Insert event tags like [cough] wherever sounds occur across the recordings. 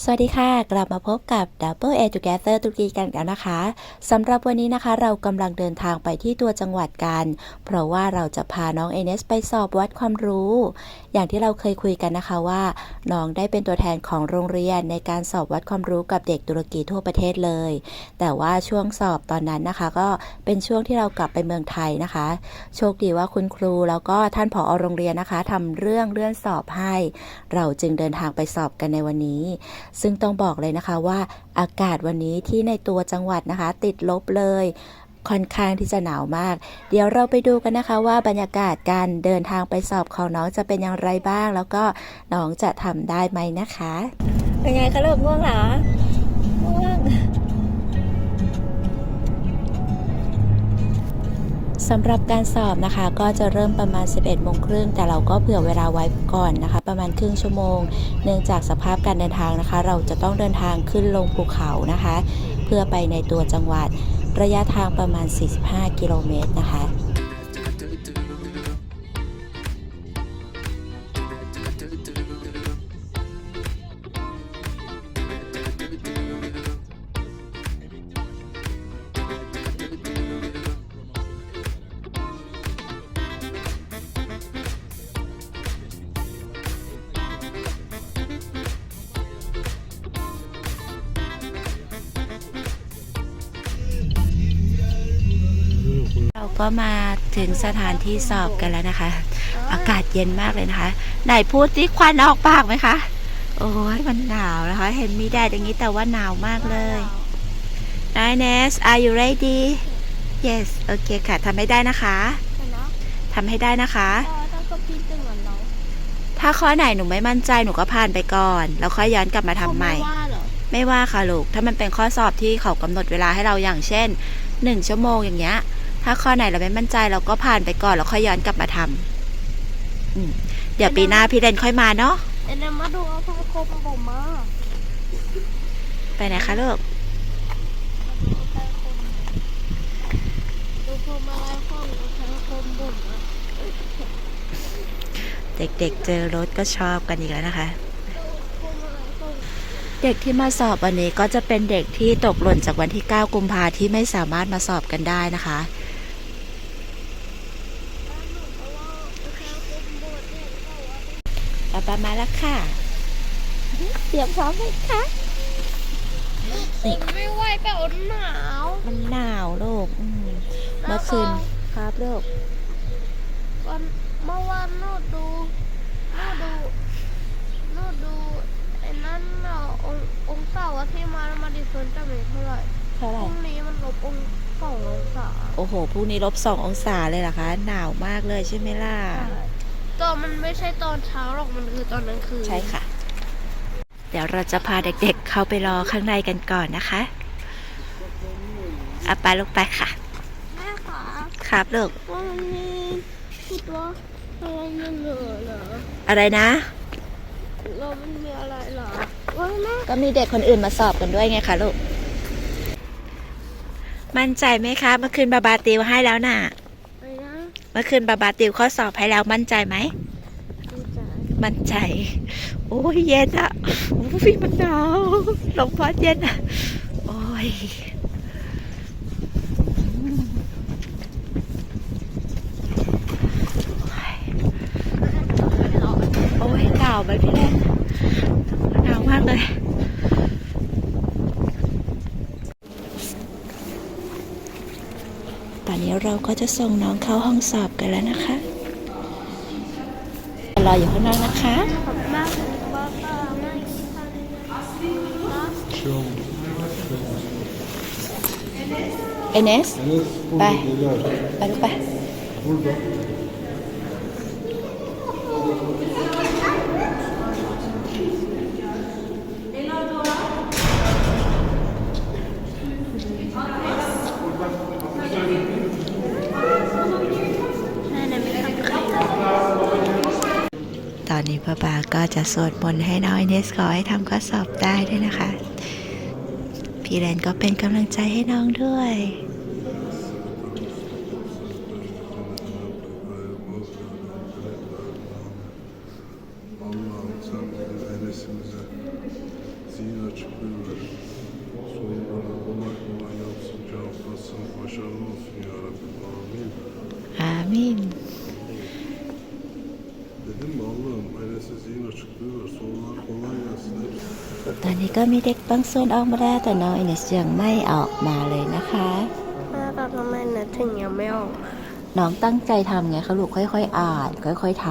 สวัสดีค่ะ กลับมาพบกับ Double A Together ตุรกีกันแล้วนะคะสำหรับวันนี้นะคะ เรากำลังเดินทางไปที่ตัวจังหวัดกัน เพราะว่าเราจะพาน้องเอเนสไปสอบวัดความรู้ อย่างที่เราเคยคุยกันนะคะว่า น้องได้เป็นตัวแทนของโรงเรียนในการสอบวัดความรู้กับเด็กตุรกีทั่วประเทศเลย แต่ว่าช่วงสอบตอนนั้นนะคะ ก็เป็นช่วงที่เรากลับไปเมืองไทยนะคะ โชคดีว่าคุณครูแล้วก็ท่านผอโรงเรียนนะคะทำเรื่องเลื่อนสอบให้ เราจึงเดินทางไปสอบกันในวันนี้ซึ่งต้องบอกเลยนะคะว่าอากาศวันนี้ที่ในตัวจังหวัดนะคะ ติดลบเลยค่อนข้างที่จะหนาวมาก เดี๋ยวเราไปดูกันนะคะว่าบรรยากาศการเดินทางไปสอบของน้องจะเป็นอย่างไรบ้าง แล้วก็น้องจะทำได้ไหมนะคะ เป็นไงคะลูกง่วงเหรอ สำหรับการสอบนะคะก็จะเริ่มประมาณ 11โมงครึ่งแต่เราก็เผื่อเวลาไว้ก่อนนะคะ ประมาณครึ่งชั่วโมง เนื่องจากสภาพการเดินทางนะคะ เราจะต้องเดินทางขึ้นลงภูเขานะคะ เพื่อไปในตัวจังหวัดระยะทางประมาณ 45 กิโลเมตรนะคะ ก็มาถึงสถานที่สอบกันแล้วนะคะ อากาศเย็นมากเลยนะคะ ไหนพูดที่ควันออกปากไหมคะ โอ้ยมันหนาวนะคะ เห็นมีแดดอย่างนี้แต่ว่าหนาวมากเลยนายเนส are you ready yes โอเคค่ะทำให้ได้นะคะทำให้ได้นะคะถ้าข้อไหนหนูไม่มั่นใจหนูก็ผ่านไปก่อน แล้วค่อยย้อนกลับมาทำใหม่เขาว่าหรอไม่ว่าค่ะลูก ถ้ามันเป็นข้อสอบที่เขากำหนดเวลาให้เราอย่างเช่นหนึ่งชั่วโมงอย่างเงี้ย ถ้าข้อไหนเราไม่มั่นใจเราก็ผ่านไปก่อนแล้วค่อยย้อนกลับมาทำอืมเดี๋ยวปีหน้าพี่เรนค่อยมาเนาะเอ็นมาดูเอาพังคมผมมา ไปไหนคะลูกดูพวงมาลัยของพังคมผมอะเด็กๆเจอรถก็ชอบกันอีกแล้วนะคะพวงมาลัยของเด็กที่มาสอบวันนี้ก็จะเป็นเด็กที่ตกหล่นจากวันที่ 9 กุมภาที่ไม่สามารถมาสอบกันได้นะคะ บ้านหนูเพราะว่าพังคมบดเนี่ยเขาบอกว่าป๊าป๊ามาแล้วค่ะเตรียมพร้อมไหมคะนี่ไม่ไหวแต่อดหนาว มันหนาวลูกอืมเมื่อคืนครับลูกวันเมื่อวานโน่ดูโน่ดูโน่ดูไอ้นั่นเนาะองค์องศาว่าที่มามาดิเฟินจะมีเท่าไหร่เท่าพไหร่รุ่งนี้มันลบองค์สององศาโอ้โหพรุ่งนี้ลบสององศาเลยเหรอคะ หนาวมากเลยใช่ไหมล่ะ ตอนมันไม่ใช่ตอนเช้าหรอกมันคือตอนกลางคืนใช่ค่ะ เดี๋ยวเราจะพาเด็กๆ เข้าไปรอข้างในกันก่อนนะคะเอาไปลูกไปค่ะแม่คะครับลูกว่ามันมีพูดว่าอะไรมันเหลือเหรออะไรนะเรามันมีอะไรเหรอว่าแม่ก็มีเด็กคนอื่นมาสอบกันด้วยไงคะลูก มั่นใจไหมคะเมื่อคืนบาบาติวให้แล้วน่ะอะไรนะ เมื่อคืนบาบาติวข้อสอบให้แล้วมั่นใจไหมดีใจมั่นใจ โอ้ยเย็นอะโอ้ยมันหนาวลมพัดเย็นอะโอ้ยโอ้ยหนาวไหมพี่เล่นหนาวมากเลย ตอนนี้ เราก็จะส่งน้องเข้าห้องสอบกันแล้วนะคะ รออยู่ข้างนอกนะคะขอบคุณมากเลยป้าป้าไม่กินข้าวเลยนะเอเนส Evet, burada Bye. geliyor. ไปลูกไป Burada. แม่เนี่ยไม่ทำใคร ต อนนี้ป้าปาก็จะสวดมนต์ให้น้องเอเนสขอให้ทำข้อสอบได้ด้วยนะคะ พี่แรนก็เป็นกำลังใจให้น้องด้วย นนี้ก็มีเด็กบางส่วนออกมาแล้วแต่น้องอินเนสยังไม่ออกมาเลยนะคะแม่แต่ทำไมนะถึงยังไม่ออกมาน้องตั้งใจทำไงคะลูกค่อย ๆ อ่าน ค่อย ๆท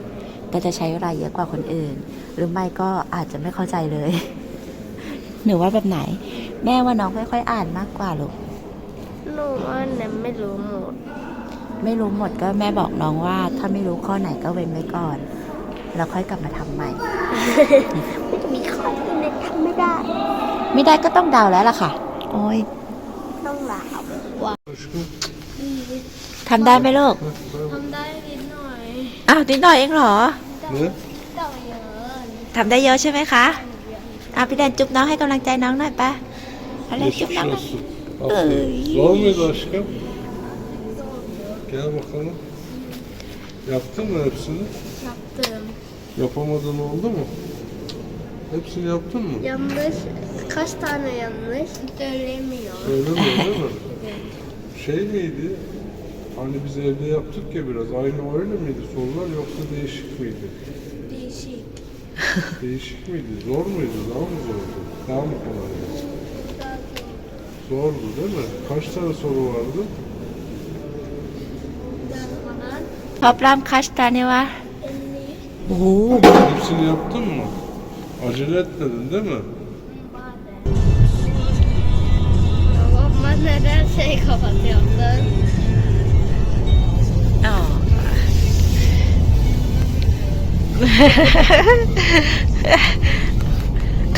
ำก็จะใช้เวลาเยอะกว่าคนอื่น หรือไม่ก็อาจจะไม่เข้าใจเลย หนูว่าแบบไหน แม่ว่าน้องค่อย ๆ อ่านมากกว่าลูกหนูว่าเนี่ยไม่รู้หมด ไม่รู้หมดก็แม่บอกน้องว่า ถ้าไม่รู้ข้อไหนก็เว้นไว้ก่อน แล้วค่อยกลับมาทำใหม่ มันจะมีข้อที่เน็ตทำไม่ได้ ไม่ได้ก็ต้องเดาแล้วล่ะค่ะ โอ้ยต้องหลาว่า aşkım. ทำได้ไหมลูกทำได้นิดหน่อยอ้าวนิดหน่อยเองเหรอ Ne? เต่าเยอะทำได้เยอะใช่ไหมคะอะพี่แดนจุ๊บน้องให้กำลังใจน้องหน่อยปะเอาเลยจุ๊บ Geçmiş น้องหน่อย olsun. Aferin. Zor muydu aşkım? Gel bakalım. Yaptın mı hepsini? yaptım Yapamadın oldu mu? Hepsini yaptın mı? Yanlış. Kaç tane yanlış? Söylemiyor. Söylemiyor değil mi? [laughs] şey miydi? Hani biz evde yaptık ya biraz. Aynı öyle miydi sorular yoksa değişik miydi? Değişik. Değişik miydi? Zor muydu? Daha mı zordu? Daha mı kolaydı? Zordu değil mi? Kaç tane soru vardı? Toplam kaç tane var? รามคัชตาเนี่ยวะ50โอ้โห Hepsini yaptın mı? Acele etmedin değil mi? Ama neden şey kapatıyorsun? อ๋อ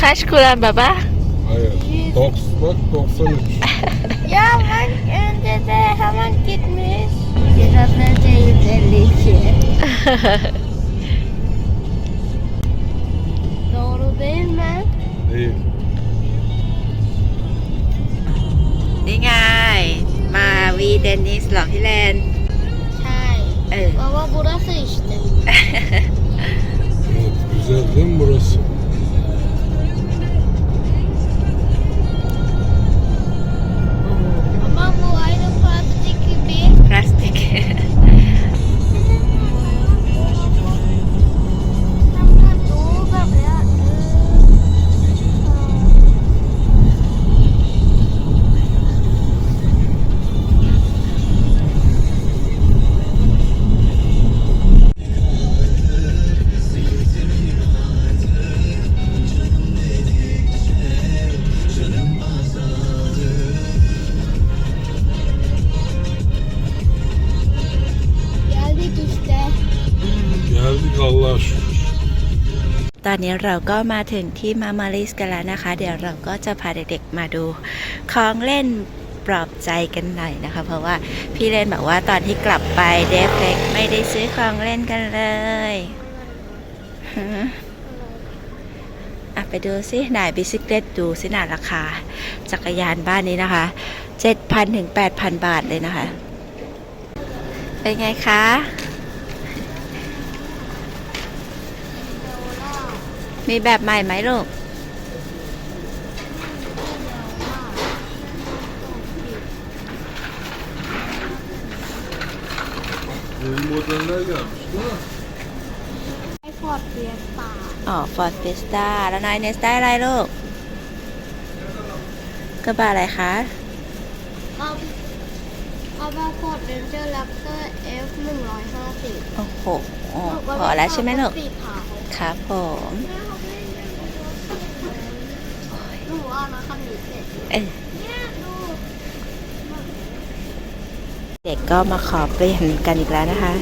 คัชคุรันบาบา Hayır. Doks, bak 93. Ya ben önce de hemen gitmiş. Biraz önce 152. เดนนิสหรอพี่แลน Çay. เออ Baba burası işte. Evet, güzel değil mi burası? Allah'a şükür. ตอนนี้เราก็มาถึงที่มามาริสกันแล้วนะคะ เดี๋ยวเราก็จะพาเด็กๆมาดูของเล่นปลอบใจกันหน่อยนะคะ เพราะว่าพี่เล่นบอกว่าตอนที่กลับไปเดฟเล็กไม่ได้ซื้อของเล่นกันเลยฮะอะไปดูสิหนบิซิเกตดูสิหนาราคา จักรยานบ้านนี้นะคะ 7,000ถึง8,000 บาทเลยนะคะ เป็นไงคะ มีแบบใหม่ไหมลูก Yeni modeller gelmiş değil mi? ไอพอดเฟียสตาอ๋อ Ford Fiesta แล้วนายเนสได้อะไรลูกกระบะอะไรคะ เอาเอามาพอดเรนเจอร์แรปเตอร์ F หนึ่งร้อยห้าสิบโอ้โหอ๋อพอแล้วใช่ไหมลูก สีขาว ครับผมหนูเอานะคันนี้เสร็จเอ้ยเนี่ยดูเด็กก็มาขอเปลี่ยนกันอีกแล้วนะคะ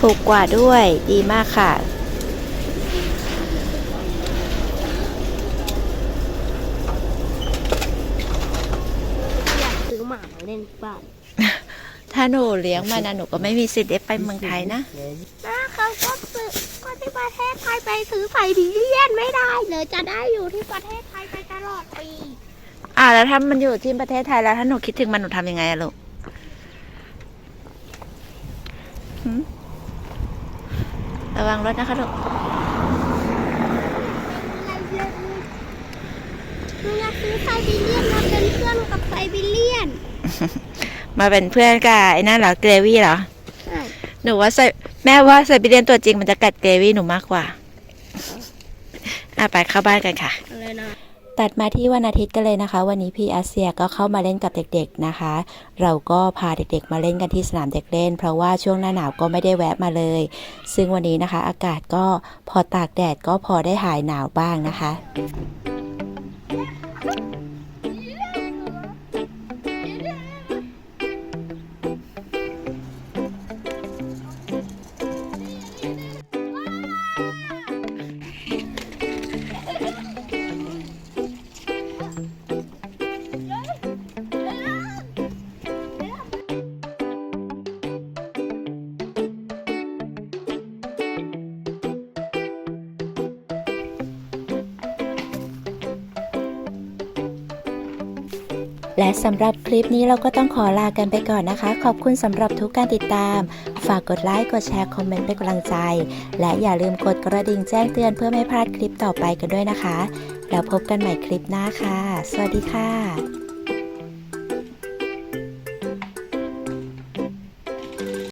ถูกกว่าด้วยดีมากค่ะ อยากซื้อหมามาเล่นบ้านถ้าหนูเลี้ยงมันนะหนูก็ไม่มีสิทธิ์ได้ไปเมืองไทยนะนะเขาก็ซื้อก็ที่ ประเทศไทยไปซื้อไซบีเรียนไม่ได้เลยจะได้อยู่ที่ประเทศไทยไปตลอดปีอ่าแล้วถ้ามันอยู่ที่ประเทศไทยแล้วถ้าหนูคิดถึงมันหนูทำยังไงอะลูกระวังรถนะคะลูกไซบีเรียนมาเป็นเพื่อนกับไซบีเรียน มาเป็นเพื่อนกับไอ้นั่นเหรอเกรวี่เหรอ หนูว่าไซ แม่ว่าไซบีเรียนตัวจริงมันจะกัดเกรวี่หนูมากกว่า อะไปเข้าบ้านกันค่ะ อะไรนะ ตัดมาที่วันอาทิตย์กันเลยนะคะ วันนี้พี่อาเซียก็เข้ามาเล่นกับเด็กๆนะคะ เราก็พาเด็กๆมาเล่นกันที่สนามเด็กเล่น เพราะว่าช่วงหน้าหนาวก็ไม่ได้แวะมาเลย ซึ่งวันนี้นะคะ อากาศก็พอตากแดดก็พอได้หายหนาวบ้างนะคะ และสำหรับคลิปนี้เราก็ต้องขอลากันไปก่อนนะคะ ขอบคุณสำหรับทุกการติดตาม ฝากกดไลค์ กดแชร์ คอมเมนต์เป็นกำลังใจ และอย่าลืมกดกระดิ่งแจ้งเตือนเพื่อไม่พลาดคลิปต่อไปกันด้วยนะคะ แล้วพบกันใหม่คลิปหน้าค่ะ สวัสดีค่ะ